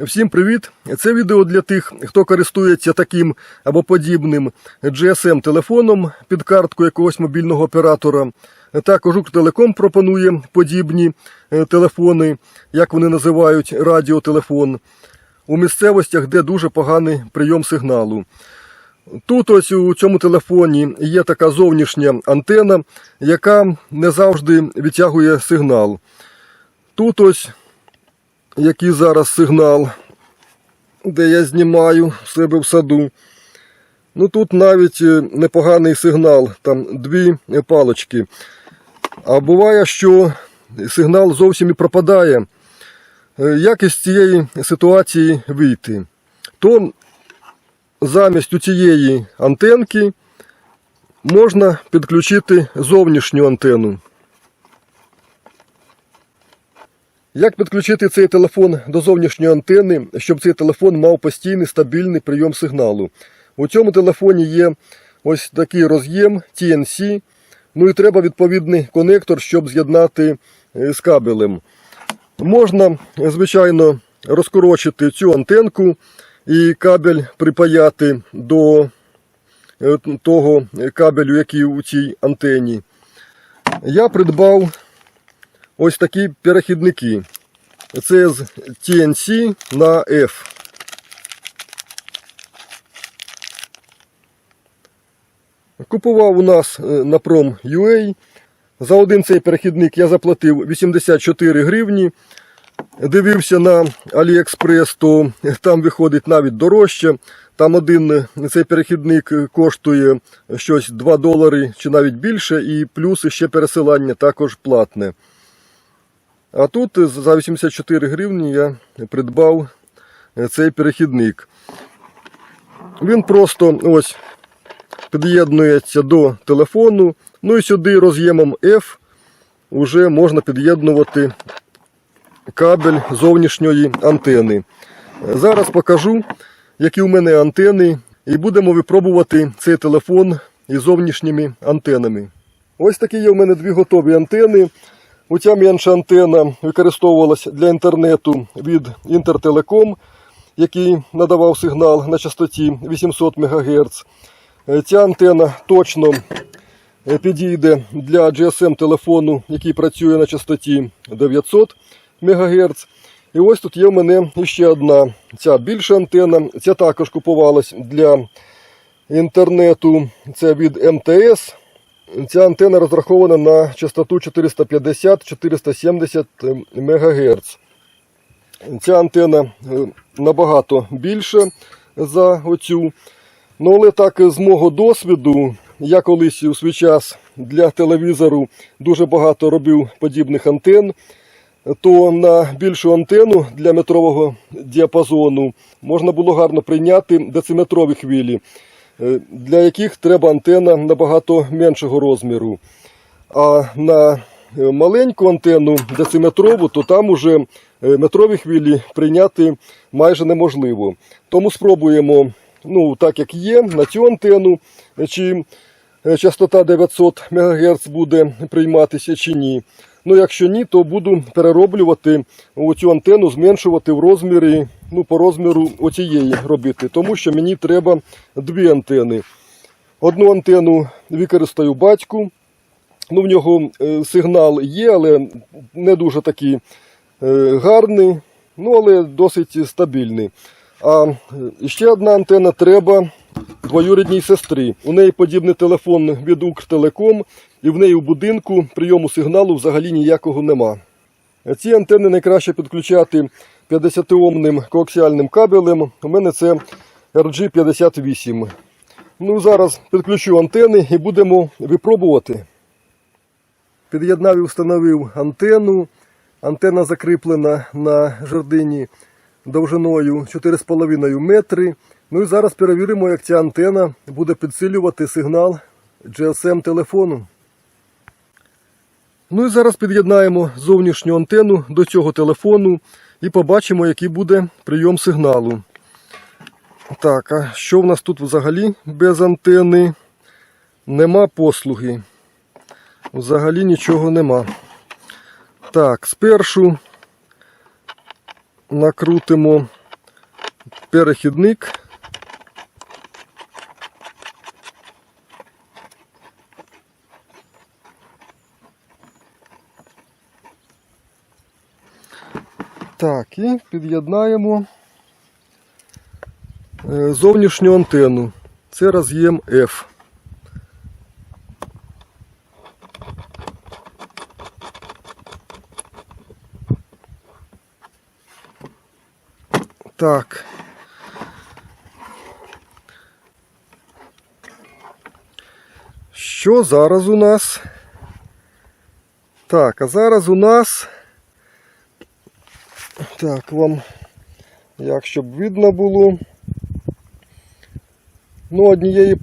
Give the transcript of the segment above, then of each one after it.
Всім привіт! Це відео для тих, хто користується таким або подібним GSM-телефоном під картку якогось мобільного оператора. Також Укртелеком пропонує подібні е, телефони, як вони називають радіотелефон, у місцевостях, де дуже поганий прийом сигналу. Тут ось у цьому телефоні є така зовнішня антена, яка не завжди відтягує сигнал. Тут ось який зараз сигнал, де я знімаю себе в саду. Ну тут навіть е, непоганий сигнал, там дві палочки. А буває, що сигнал зовсім і пропадає. Е, Як із цієї ситуації вийти? То замість у цієї антенки можна підключити зовнішню антенну. Як підключити цей телефон до зовнішньої антени, щоб цей телефон мав постійний стабільний прийом сигналу? У цьому телефоні є ось такий роз'єм TNC, ну і треба відповідний конектор, щоб з'єднати е, з кабелем. Можна, звичайно, розкорочити цю антенку і кабель припаяти до е, того кабелю, який у цій антені. Я придбав ось такі перехідники. Це з TNC на F. Купував у нас е, на Prom.ua. За один цей перехідник я заплатив 84 гривні. Дивився на AliExpress, то там виходить навіть дорожче. Там один е, цей перехідник коштує щось 2 долари чи навіть більше, і плюс ще пересилання також платне. А тут за 84 гривні я придбав цей перехідник. Він просто ось під'єднується до телефону. Ну і сюди роз'ємом F вже можна під'єднувати кабель зовнішньої антени. Зараз покажу, які у мене антени, і будемо випробувати цей телефон із зовнішніми антенами. Ось такі є у мене дві готові антени. Оця менша антена використовувалася для інтернету від Інтертелеком, який надавав сигнал на частоті 800 МГц. Ця антена точно е, підійде для GSM-телефону, який працює на частоті 900 МГц. І ось тут є в мене ще одна ця більша антена. Ця також купувалась для інтернету. Це від МТС. Ця антена розрахована на частоту 450-470 МГц. Ця антена е, набагато більша за оцю. Ну, але так з мого досвіду, я колись у свій час для телевізору дуже багато робив подібних антен, то на більшу антенну для метрового діапазону можна було гарно прийняти дециметрові хвилі, е, для яких треба антенна набагато меншого розміру. А на е, маленьку антенну дециметрову, то там уже е, метрові хвилі прийняти майже неможливо. Тому спробуємо, ну, так як є, на цю антенну, чи е, частота 900 МГц буде прийматися чи ні. Ну, якщо ні, то буду перероблювати цю антенну, зменшувати в розмірі, ну, по розміру оцієї робити, тому що мені треба дві антени. Одну антенну використаю батьку. Ну, в нього е, сигнал є, але не дуже такий е, гарний, ну, але досить стабільний. А е, ще одна антенна треба двоюрідній сестри. У неї подібний телефон від Укртелеком, і в неї в будинку прийому сигналу взагалі ніякого нема. Ці антени найкраще підключати 50-омним коаксіальним кабелем. У мене це RG58. Ну, зараз підключу антени і будемо випробувати. Під'єднав і встановив антенну. Антенна закріплена на жердині довжиною 4,5 метри. Ну і зараз перевіримо, як ця антенна буде підсилювати сигнал GSM телефону. Ну і зараз під'єднаємо зовнішню антенну до цього телефону і побачимо, який буде прийом сигналу. Так, а що в нас тут взагалі без антени? Нема послуги. Взагалі нічого нема. Так, спершу накрутимо перехідник. Так, і під'єднаємо е, зовнішню антенну. Це роз'єм F. Так. Що зараз у нас? Так, а зараз у нас. Так, вам як щоб видно було. Ну, однієї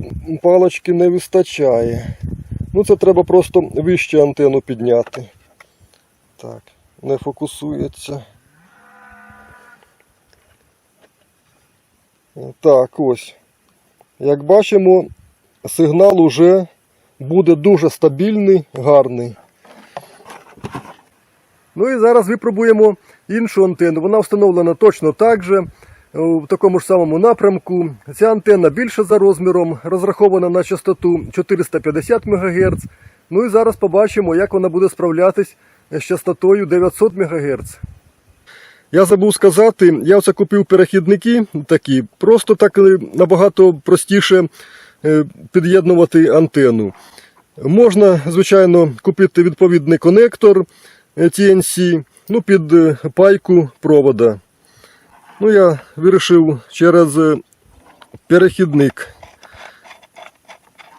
палочки не вистачає. Ну, це треба просто вище антенну підняти. Так, не фокусується. Так, ось. Як бачимо, сигнал уже буде дуже стабільний, гарний. Ну і зараз випробуємо іншу антенну. Вона встановлена точно так же, в такому ж самому напрямку. Ця антенна більша за розміром, розрахована на частоту 450 МГц. Ну і зараз побачимо, як вона буде справлятись з частотою 900 МГц. Я забув сказати, я оце купив перехідники такі, просто так е, набагато простіше е, під'єднувати антенну. Можна, звичайно, купити відповідний конектор е, TNC, ну, під е, пайку провода. Ну, я вирішив через е, перехідник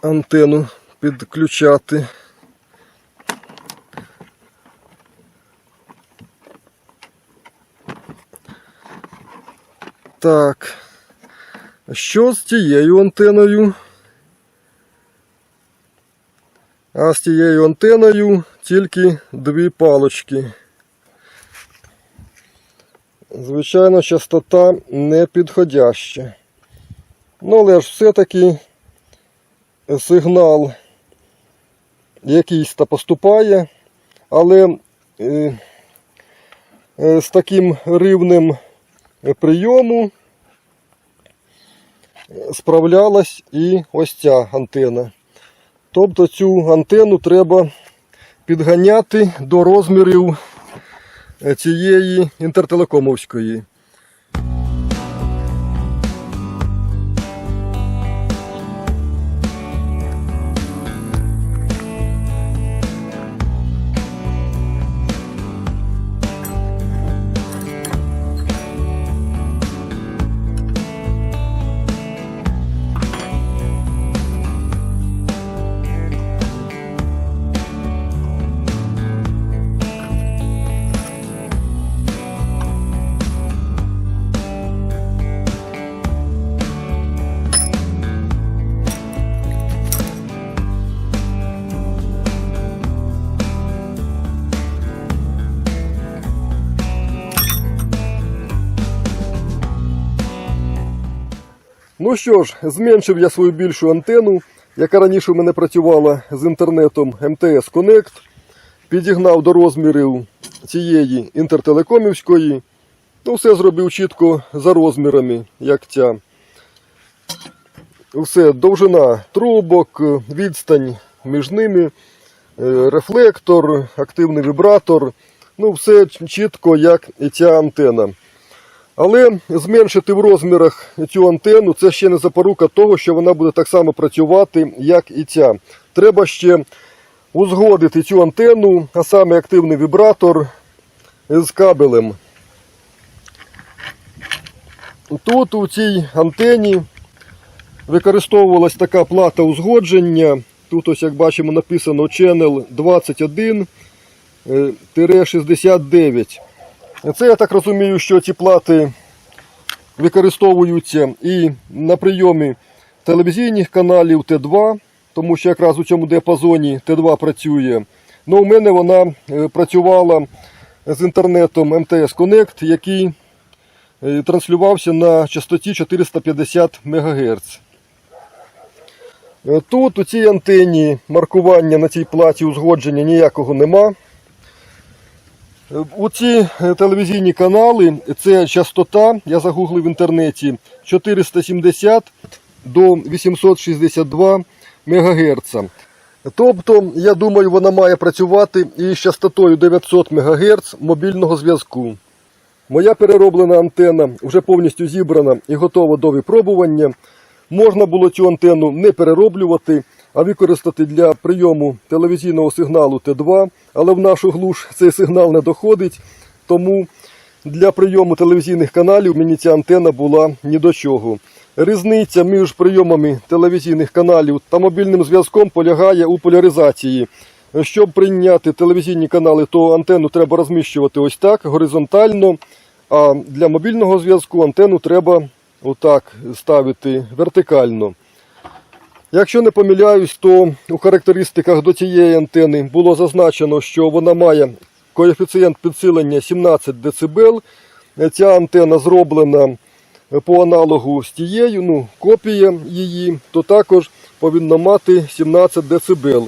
антенну підключати. Так. Що з тією антеною? А з тією антеною тільки дві палочки. Звичайно, частота не підходяща. Ну, але ж все-таки сигнал якийсь та поступає, але е, е, з таким рівнем прийому справлялась і ось ця антена. Тобто цю антенну треба підганяти до розмірів цієї інтертелекомовської. Ну що ж, зменшив я свою більшу антенну, яка раніше у мене працювала з інтернетом МТС Connect. Підігнав до розмірів цієї інтертелекомівської. Ну, все зробив чітко за розмірами, як ця. Все, довжина трубок, відстань між ними, е, рефлектор, активний вібратор. Ну, все чітко, як і ця антена. Але зменшити в розмірах цю антенну це ще не запорука того, що вона буде так само працювати, як і ця. Треба ще узгодити цю антенну, а саме активний вібратор з кабелем. Тут у цій антені використовувалась така плата узгодження. Тут, ось, як бачимо, написано Channel 21-69. Це я так розумію, що ці плати використовуються і на прийомі телевізійних каналів Т2, тому що якраз у цьому діапазоні Т2 працює. Ну, у мене вона е, працювала з інтернетом МТС Connect, який е, транслювався на частоті 450 МГц. Е, Тут у цій антенні маркування на цій платі узгодження ніякого нема. Оці е, телевізійні канали, це частота, я загуглив в інтернеті, 470 до 862 МГц. Тобто, я думаю, вона має працювати і з частотою 900 МГц мобільного зв'язку. Моя перероблена антена вже повністю зібрана і готова до випробування. Можна було цю антенну не перероблювати, а використати для прийому телевізійного сигналу Т2, але в нашу глуш цей сигнал не доходить, тому для прийому телевізійних каналів мені ця антенна була ні до чого. Різниця між прийомами телевізійних каналів та мобільним зв'язком полягає у поляризації. Щоб прийняти телевізійні канали, то антенну треба розміщувати ось так, горизонтально, а для мобільного зв'язку антенну треба отак ставити вертикально. Якщо не помиляюсь, то у характеристиках до цієї антени було зазначено, що вона має коефіцієнт підсилення 17 дБ. Ця антена зроблена по аналогу з тією, ну, копія її, то також повинна мати 17 дБ.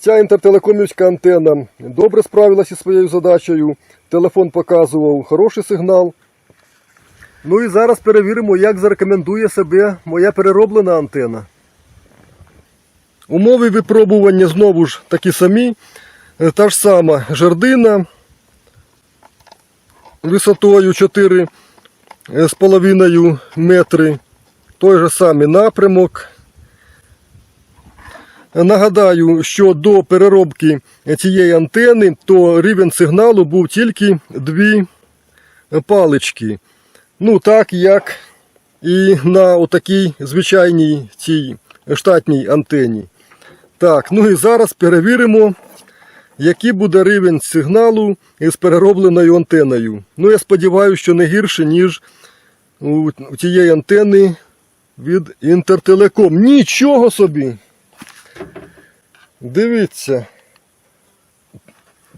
Ця інтертелекомівська антена добре справилася зі своєю задачею. Телефон показував хороший сигнал. Ну і зараз перевіримо, як зарекомендує себе моя перероблена антена. Умови випробування знову ж такі самі. Е, Та ж сама жердина висотою 4,5 метри. Той же самий напрямок. Нагадаю, що до переробки цієї антени то рівень сигналу був тільки дві палички. Ну, так як і на отакій звичайній цій штатній антені. Так, ну і зараз перевіримо, який буде рівень сигналу із переробленою антеною. Ну, я сподіваюся, що не гірше, ніж у тієї антени від Інтертелеком. Нічого собі! Дивіться.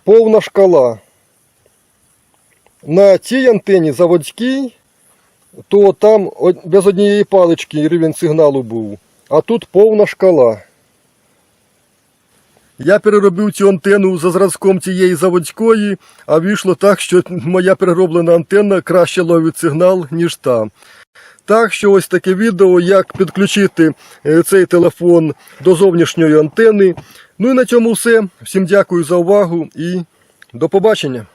Повна шкала. На цій антені заводській, то там без однієї палички рівень сигналу був. А тут повна шкала. Я переробив цю антенну за зразком цієї заводської, а вийшло так, що моя перероблена антенна краще ловить сигнал, ніж та. Так що ось таке відео, як підключити е, цей телефон до зовнішньої антени. Ну і на цьому все. Всім дякую за увагу і до побачення.